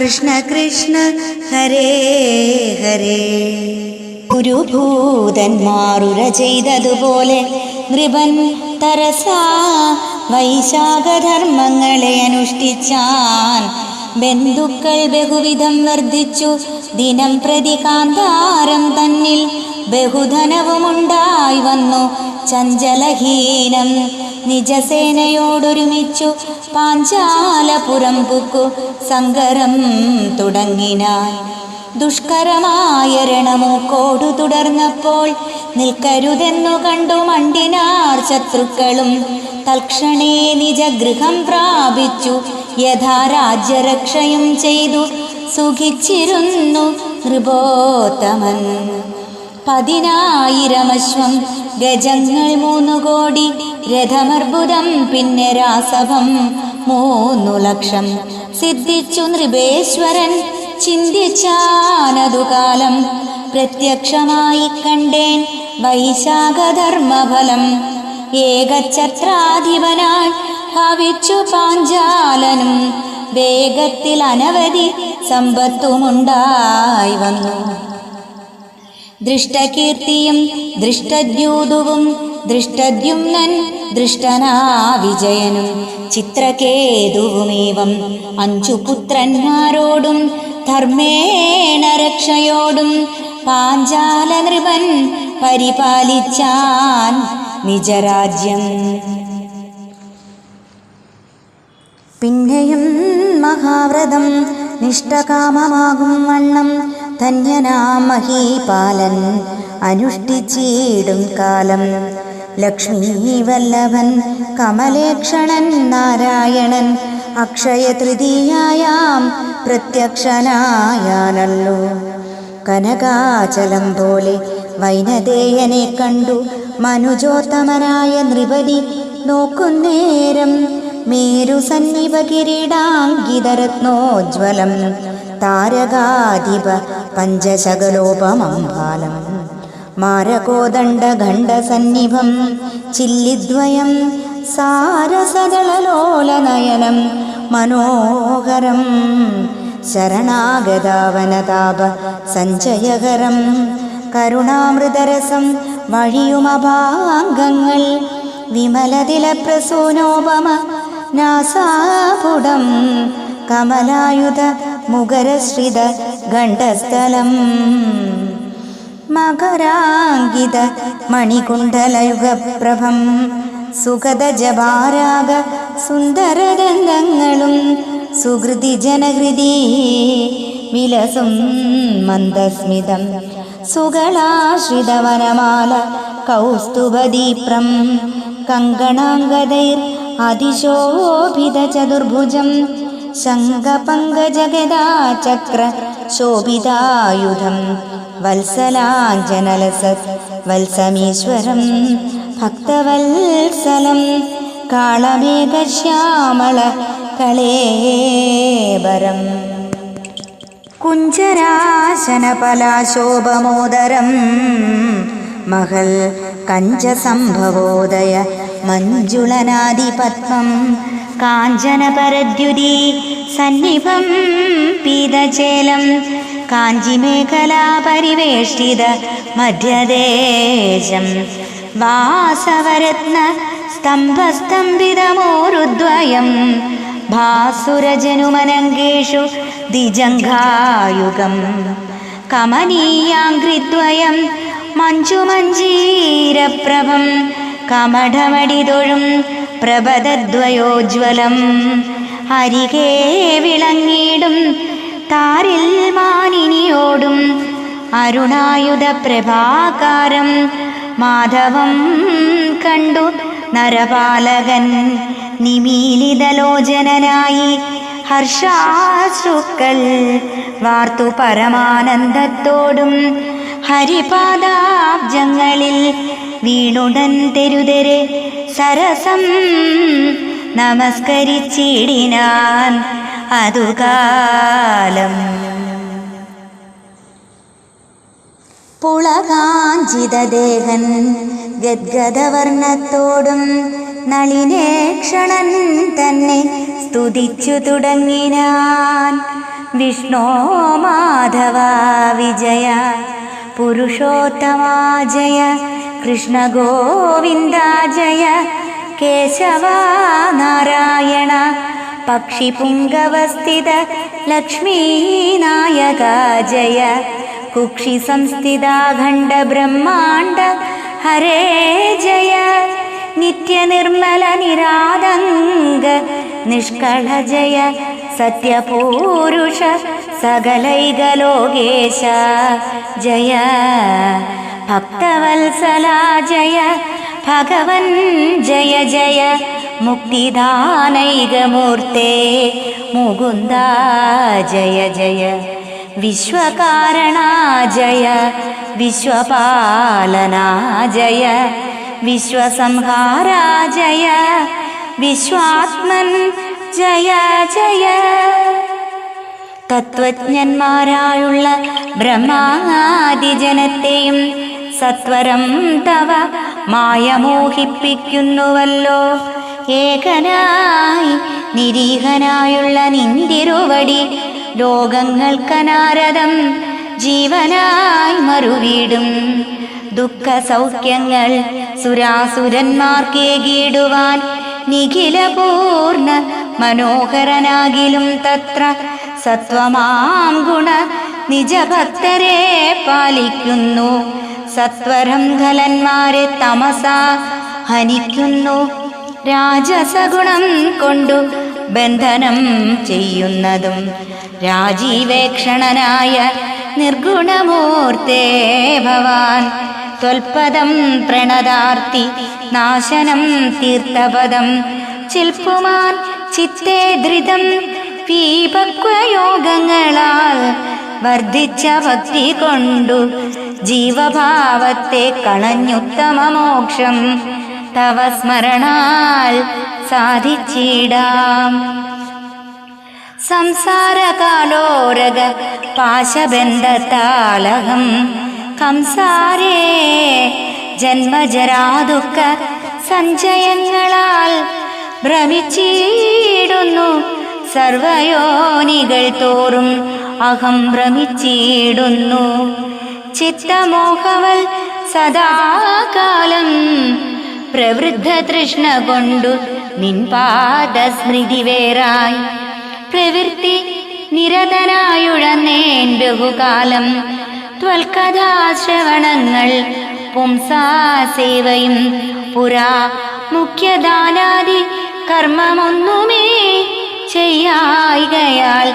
കൃഷ്ണ കൃഷ്ണ ഹരേ ഹരേ. ഗുരുഭൂതന്മാരുര ചെയ്തതുപോലെ നൃപൻ തരസാ വൈശാഖധർമ്മങ്ങളെ അനുഷ്ഠിച്ചാൻ ബന്ധുക്കൾ ബഹുവിധം വർദ്ധിച്ചു. ദിനം പ്രതി കാന്താരം തന്നിൽ ബഹുധനവുമുണ്ടായി വന്നു. ചഞ്ചലഹീനം നിജസേനയോടൊരുമിച്ചു പാഞ്ചാലപുരം പുക്കു സങ്കരം തുടങ്ങിനായി. ദുഷ്കരമായ രണമൂക്കോടു തുടർന്നപ്പോൾ നിൽക്കരുതെന്നു കണ്ടു മണ്ടിനാർ ശത്രുക്കളും. തൽക്ഷണേ നിജഗൃഹം പ്രാപിച്ചു. യഥാ രാജ്യരക്ഷയും ചെയ്തു. സുഖിച്ചിരുന്നു നൃപോത്തമൻ പതിനായിരമശ്വം ഗജങ്ങൾ മൂന്നു കോടി രഥമർബുദം പിന്നെ രാസഭം മൂന്നു ലക്ഷം. സിദ്ധിച്ചു നൃപേശ്വരൻ ചിന്തിച്ചാനതു കാലം പ്രത്യക്ഷമായി കണ്ടേൻ വൈശാഖധർമ്മഫലം. ഏകഛത്രാധിപനായി ഭവിച്ചു പാഞ്ചാലനും. വേഗത്തിൽ അനവധി സമ്പത്തുമുണ്ടായി വന്നു. ദൃഷ്ടകീർത്തിയും ദൃഷ്ടദ്യൂതുവും ദൃഷ്ടദ്യുമ്നൻ ദൃഷ്ടനാ വിജയനും ചിത്രകേതുവുമേവം അഞ്ചു പുത്രന്മാരോടും ധർമ്മേണ രക്ഷയോടും പാഞ്ചാല നൃപൻ പരിപാലിച്ചാൻ നിജരാജ്യം. പിന്നെയും മഹാവ്രതം നിഷ്ഠകാമമാകും വണ്ണം. ധന്യനാം മഹീപാലൻ അനുഷ്ഠിച്ചിടും കാലം. ലക്ഷ്മി വല്ലഭൻ കമലേക്ഷണൻ നാരായണൻ അക്ഷയ തൃതീയായാം പ്രത്യക്ഷനായാനല്ലോ. കനകാചലം പോലെ വൈനദേയനെ കണ്ടു മനുജോത്തമനായ നൃപതി നോക്കുന്നേരം മേരു സന്നിപ കിരീടാങ്കിതരത്നോജ്വലം താരകാധിപ പഞ്ചശകലോപമം ബാലം മാരകോദണ്ഡഖണ്ഡസന്നിഭം ചില്ലിദ്വയം സാരസദളലോലനയനം മനോഹരം ശരണാഗതാവനതാപ സഞ്ചയകരം കരുണാമൃതരസം വഴിയുമഭാംഗങ്ങൾ വിമലതില പ്രസൂനോപമ നാസാപുടം കമലായുധ മുഖരശ്രിത ഖണ്ഡസ്ഥലം മകരാങ്കിത മണികുണ്ഡലയുഗപ്രഭം സുഗത ജപാരാഗ സുന്ദരരംഗങ്ങളും സുഹൃതി ജനഹൃതി വിലസും മന്ദസ്മിതം. സുകളാശ്രിതവനമാല കൗസ്തുഭദീപ്രം. കങ്കണാംഗതൈർ അതിശോഭിത ചതുർഭുജം ശംഖപങ്കജഗദാ ചക്ര ശോഭിതായുധം വത്സലാഞ്ജനലസത് വത്സമീശ്വരം ഭക്തവത്സലം കാളമേഘശ്യാമള കളേബരം. കുഞ്ചരാശനപലാശോഭമോദരം മഹൽ കഞ്ചസംഭവോദയ മഞ്ജുളനാദിപത്മം കാഞ്ചനപരദ്യുതി സന്നിഭം പീതചേലം കാഞ്ചിമേഖലാ പരിവേഷ്ടിത മധ്യദേശം വാസവരത്ന സ്തംഭസ്തംഭിതമോരുദ്വയം ഭാസുരജനുമനങ്കേഷു ദിജംഘായുഗം കമനീയാംഗ്രിദ്വയം മഞ്ജുമഞ്ജീരപ്രഭം കമഠമടിതൊഴും പ്രഭദദ്വയോജ്വലം അരികെ വിളങ്ങിടും താരിൽ മാനിനിയോടും. അരുണായുധ പ്രഭാകാരം മാധവം കണ്ടു നരപാലകൻ. നിമീലിതലോചനായി ഹർഷാശ്രുക്കൾ വാർത്തു പരമാനന്ദത്തോടും. ഹരിപാദാബ്ജങ്ങളിൽ വീണുടൻ തെരുതരെ സരസം നമസ്കരിച്ചിടിനാൻ അതുകാലം. പുളകാഞ്ചിതദേഹൻ ഗദ്ഗദവർണത്തോടും നളിനേക്ഷണൻ തന്നെ സ്തുതിച്ചു തുടങ്ങിനാൻ. വിഷ്ണോ മാധവ വിജയ പുരുഷോത്തമാ ജയ കൃഷ്ണ ഗോവിന്ദ ജയ കേശവ നാരായണ പക്ഷി പക്ഷിപുങ്കവസ്ഥിത ലക്ഷ്മീനായക ജയ കുക്ഷി സംസ്ഥിത ഖണ്ഡ ബ്രഹ്മാണ്ട ഹരേ ജയ നിത്യനിർമ്മല നിരാതംഗ നിഷ്കള ജയ സത്യപൂരുഷ സകലൈകലോകേശ ജയ. ഭക്തവത്സല ജയ ഭഗവൻ ജയ ജയ മുക്തിദാനൈകമൂർത്തേ മുകുന്ദ ജയ ജയ വിശ്വകാരണ ജയ വിശ്വപാലന ജയ വിശ്വസംഹാര ജയ വിശ്വാത്മൻ ജയ ജയ. തത്വജ്ഞന്മാരായുള്ള ബ്രഹ്മാദിജനത്തെയും സത്വരം തവ മായ മോഹിപ്പിക്കുന്നുവല്ലോ ഏകനായി നിരീഹനായുള്ള നിന്തിരുവടി ലോകങ്ങൾക്കനാരദം ജീവനായി മറുവീടും ദുഃഖ സൗഖ്യങ്ങൾ സുരാസുരന്മാർക്കേകിടുവാൻ നിഖിലപൂർണ മനോഹരനാകിലും തത്ര സത്വമാം ഗുണ നിജഭക്തരെ പാലിക്കുന്നു. സത്വരം ഖലന്മാരെ തമസ ഹനിക്കുന്നു രാജസഗുണം കൊണ്ടു ബന്ധനം ചെയ്യുന്നതും രാജീവേക്ഷണനായ നിർഗുണമൂർത്തേ ഭവാൻ. ത്വൽപദം പ്രണതാർത്തി നാശനം തീർത്ഥപദം. ചിൽപ്പുമാൻ ചിത്തേ ധൃതം പീപക്വയോഗങ്ങളാൽ വർദ്ധിച്ച ഭക്തി കൊണ്ടു ജീവഭാവത്തെ കളഞ്ഞുത്തമ മോക്ഷം. തവ സ്മരണാൽ സാധിച്ചിടാം. സംസാരകാലോരക പാശബന്ധത്താലഹം കംസാരേ ജന്മജരാതുക്ക സഞ്ചയങ്ങളാൽ ഭ്രമിച്ചിടുന്നു. സർവയോനികൾ തോറും അഹം ഭ്രമിച്ചിടുന്നു. ചിത്തമോഹവൽ സദാകാലം പ്രവൃദ്ധ തൃഷ്ണ കൊണ്ടു നിൻപാദസ്മൃതി വേറായി പ്രവൃത്തി നിരതനായുഴന്നേൻ ബഹുകാലം ത്വൽകഥാശ്രവണങ്ങൾ പുംസാസേവയും പുരാ മുഖ്യദാനാദി കർമ്മമൊന്നുമേ ചെയ്യായികയാൽ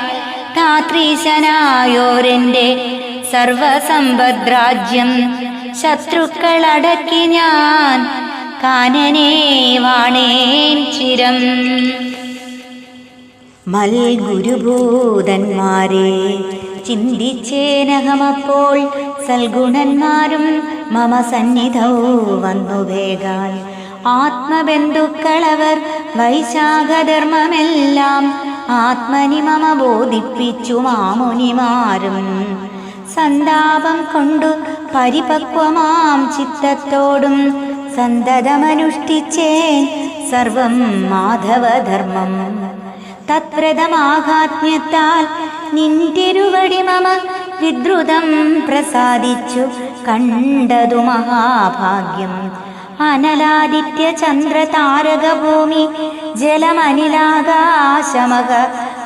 ധാത്രീശനായോരെന്റെ സർവസമ്പദ്രാജ്യം ശത്രുക്കളടക്കി ഞാൻ കാനനേ വാണേൻ ചിരം. മൽഗുരുഭൂതന്മാരെ ചിന്തിച്ചേനഹമപ്പോൾ സൽഗുണന്മാരും മമ സന്നിധൗ വന്നു വേഗാൽ. ആത്മബന്ധുക്കളവർ വൈശാഖധർമ്മമെല്ലാം ആത്മനി മമ ബോധിപ്പിച്ചു മാമുനിമാരും. സന്താപം കൊണ്ടു പരിപക്വമാം ചിത്തത്തോടും സന്തതമനുഷ്ഠിച്ചേൻ സർവം മാധവധർമ്മം. തത്പ്രതമാഹാത്മ്യത്താൽ നിന്തിരുവടി മമ വിദ്രുതം പ്രസാദിച്ചു കണ്ടതു മഹാഭാഗ്യം. അനലാദിത്യ ചന്ദ്ര താരകഭൂമി ജലമനിലാകാശമക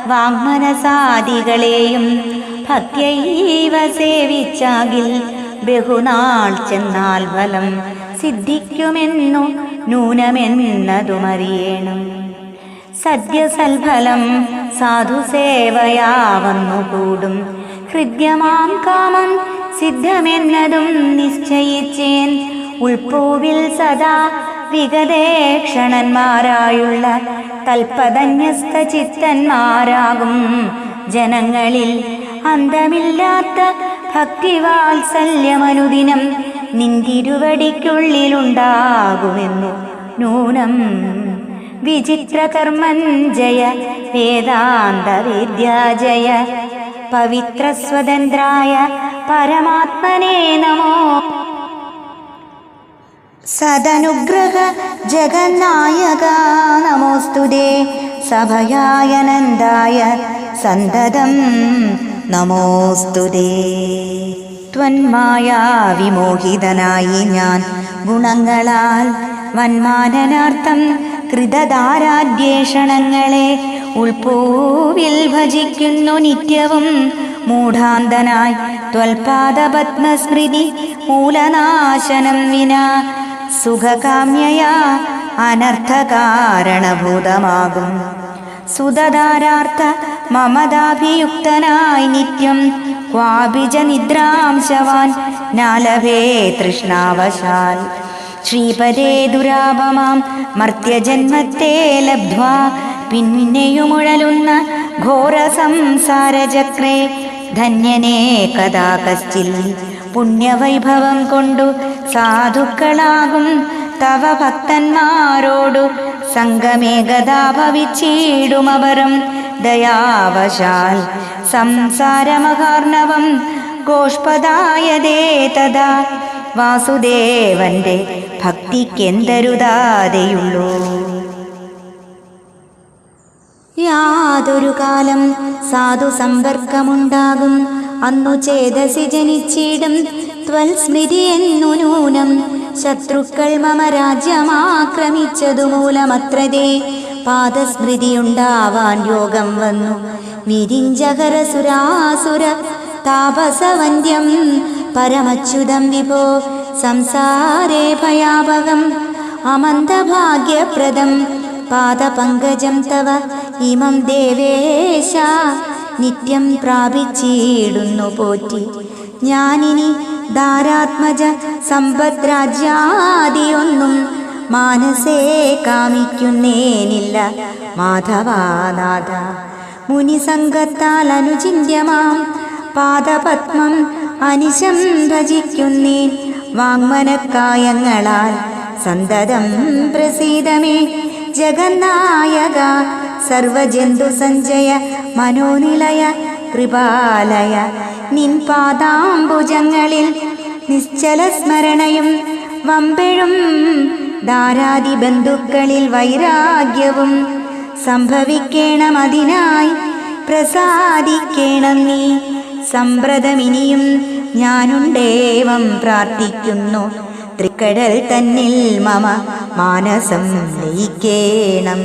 വാങ്മനസാദികളെയും ഭക്യൈവ സേവിച്ചാകിൽ ബഹുനാൾ ചെന്നാൽ ഫലം സിദ്ധിക്കുമെന്നു നൂനമെന്നതുമറിയേണം സദ്യസൽഫലം സാധുസേവയാവന്നു കൂടും ഹൃദ്യമാം കാമം സിദ്ധമെന്നതും നിശ്ചയിച്ചേൻ. ഉൾപ്പൂവിൽ സദാ വിഗതേക്ഷണന്മാരായുള്ള കൽപ്പതന്യസ്ത ചിത്തന്മാരാകും ജനങ്ങളിൽ അന്തമില്ലാത്ത ഭക്തിവാത്സല്യമനുദിനം നിന്തിരുവടിക്കുള്ളിലുണ്ടാകുമെന്നു നൂനം. വിചിത്രകർമ്മഞ്ജയ വേദാന്ത വിദ്യാജയ പവിത്ര സ്വതന്ത്രായ പരമാത്മനേ നമോ. സദനുഗ്രഹ ജഗന്നായക നമോസ്തുതേ. സഭയായനന്ദായ സന്തതം നമോസ്തുതേ ത്വന്മായ വിമോഹിതനായി ഞാൻ ഗുണങ്ങളാൽ വന്മാനനാർത്ഥം കൃതധാരാദ്വേഷണങ്ങളെ ഉൾപൂവിൽ ഭജിക്കുന്നു നിത്യവും മൂഢാന്തനായി ത്വൽപാദപത്മസ്മൃതി മൂലനാശനം വിന സുഖകാമ്യയാ അനർത്ഥകാരണഭൂതമാകും. സുതധാരാർത്ഥ മമതാഭിയുക്തനായി നിത്യം ക്വാഭിജ നിദ്രാംശവാൻ നാലഭേ തൃഷ്ണാവശാൽ ശ്രീപദേ ദുരാപമാം മർത്യജന്മത്തെ ലബ്ധ്വാ. പിന്നെയുമുഴലുന്ന ഘോര സംസാരചക്രേ ധന്യനേ കഥാ കശ്ചിൽ പുണ്യവൈഭവം കൊണ്ടു സാധുക്കളാകും തവ ഭക്തന്മാരോടു. സംഗമേ ഗതാ ഭവിച്ചിടുമവരം ദയാവശാൽ. സംസാരമഹാർണവം ഗോഷ്പദായതേ തഥാ. വാസുദേവന്റെ ഭക്തിക്കെന്തരുതാതെയുള്ളൂ. യാതൊരു കാലം സാധു സമ്പർക്കമുണ്ടാകും അന്നു ചേതസി ജനിച്ചിടും. ത്വൽസ്മൃതി എന്നു നൂനം. ശത്രുക്കൾ മമ രാജ്യമാക്രമിച്ചതു മൂലമത്രതേ പാദസ്മൃതിയുണ്ടാവാൻ യോഗം വന്നു. വിരിഞ്ചകര സുരാസുര താപസവന്ധ്യം പരമച്യുതം വിഭോ. സംസാരേ ഭയാപകം അമന്തഭാഗ്യപ്രദം പാദപങ്കജം തവ ഇമം ദേവേശ നിത്യം പ്രാപിച്ചിടുന്നു പോറ്റി. ഞാനിനി ധാരാത്മജ സമ്പദ്രാജ്യാദിയൊന്നും മാനസേ കാമിക്കുന്നേനില്ല. മാധവാനാഥ മുനിസംഗത്താൽ അനുചിന്യമാം. പാദപത്മം അനിശം ഭജിക്കുന്നേൻ. വാങ്മനക്കായങ്ങളാൽ സന്തതം പ്രസീതമേ. ജഗന്നായക സർവജന്തു സഞ്ജയ മനോനിലയ കൃപാലയ. നിൻ പാദാംബുജങ്ങളിൽ നിശ്ചല സ്മരണയും വമ്പെഴും ധാരാതി ബന്ധുക്കളിൽ വൈരാഗ്യവും സംഭവിക്കണം അതിനായി. പ്രസാദിക്കണം നീ. സമ്പ്രദമിനിയും ഞാനുണ്ടേവം പ്രാർത്ഥിക്കുന്നു. തൃക്കടൽ തന്നിൽ മമ മാനസം ലയിക്കേണം.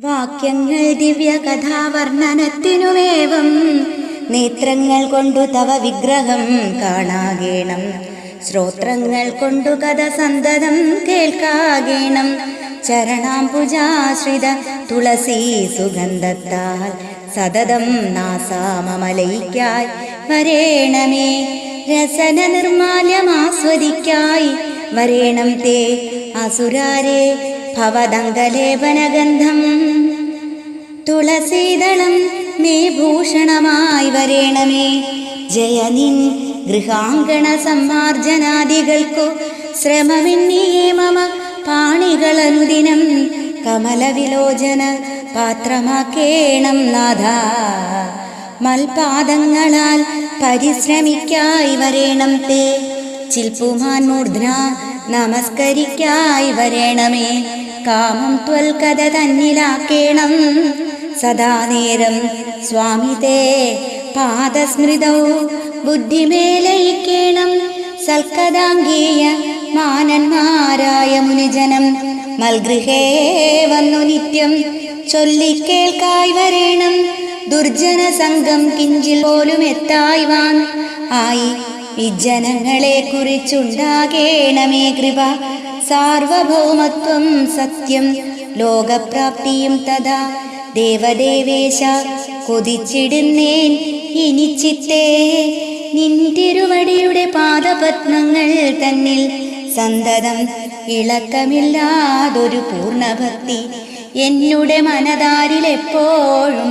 വാക്യങ്ങൾ ദിവ്യ കഥാവർണനത്തിനുമേവം നേത്രങ്ങൾ കൊണ്ടു തവ വിഗ്രഹം കാണാകേണം. ശ്രോത്രങ്ങൾ കൊണ്ടു കഥ സന്തതം കേൾക്കാകേണം. ചരണാംബുജാശ്രിത തുളസി സുഗന്ധത്താൽ സതതം നാസാമലയിക്കായി വരേണമേ രസന നിർമാല്യമാസ്വദിക്കായി വരേണം തേ അസുരാരേ ഭവദങ്കലേപനഗന്ധം തുളസീതളം മേ ഭൂഷണമായി വരേണമേ ജയനിൻ ഗൃഹാങ്കണ സമ്മാർജനാദികൾക്കു ശ്രമമെന്നിയേ മമ. പാണികളനുദിനം കമലവിലോചന പാത്രമാക്കേണം നാഥ. മൽപാദങ്ങളാൽ പരിശ്രമിക്കായി വരേണം തേ. ചിൽപ്പുമാൻ മൂർധ്ന നമസ്കരിക്കായി വരേണമേ. കാമം ത്വൽകഥ തന്നിലാക്കേണം സദാ നേരം സ്വാമി തേ പാദസ്മൃതൗ ബുദ്ധിമേലയിക്കേണം സൽക്കഥാംഗീയ മാനന്മാരായ മുനിജനം മൽഗൃഹേ വന്നു നിത്യം ചൊല്ലിക്കേൾക്കായി വരേണം ദുർജന സംഘം കിഞ്ചിൽ പോലും എത്തായി വാൻ ആയി വിജനങ്ങളെ കുറിച്ചുണ്ടാകേണമേ കൃപ സാർവഭൗമത്വം സത്യം ലോകപ്രാപ്തിയും തഥാ ദേവദേവേശ കൊതിച്ചിടുന്നേൻ ഇനി ചിത്തേ. നിൻ തിരുവടിയുടെ പാദപത്മങ്ങൾ തന്നിൽ സന്തതം ഇളക്കമില്ലാതൊരു പൂർണഭക്തി എന്നുടെ മനതാരിൽ എപ്പോഴും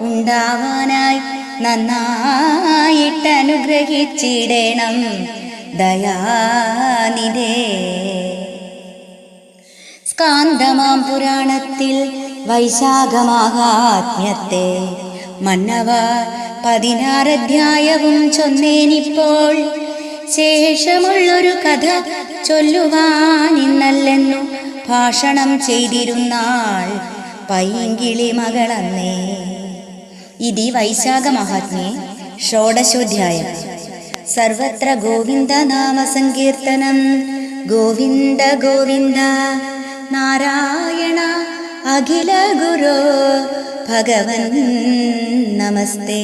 ഉണ്ടാവാനായി നന്നായിട്ട് അനുഗ്രഹിച്ചിടണം ദയാനിരേ സ്കാന്തമാം പുരാണത്തിൽ വൈശാഖമാഹാത്മ്യത്തെ മന്നവ പതിനാറധ്യായവും ചൊന്നേനിപ്പോൾ. ശേഷമുള്ളൊരു കഥ ചൊല്ലുവാനിന്നല്ലെന്നു ഭാഷണം ചെയ്തിരുന്നാൾ പൈങ്കിളി മകളന്നേ. ഇതി വൈശാഖ മഹാത്മ്യേ ഷോഡശോധ്യായം. സർവത്ര ഗോവിന്ദ നാമ സങ്കീർത്തനം ഗോവിന്ദ ഗോവിന്ദ നാരായണ അഖില ഗുരോ ഭഗവൻ നമസ്തേ.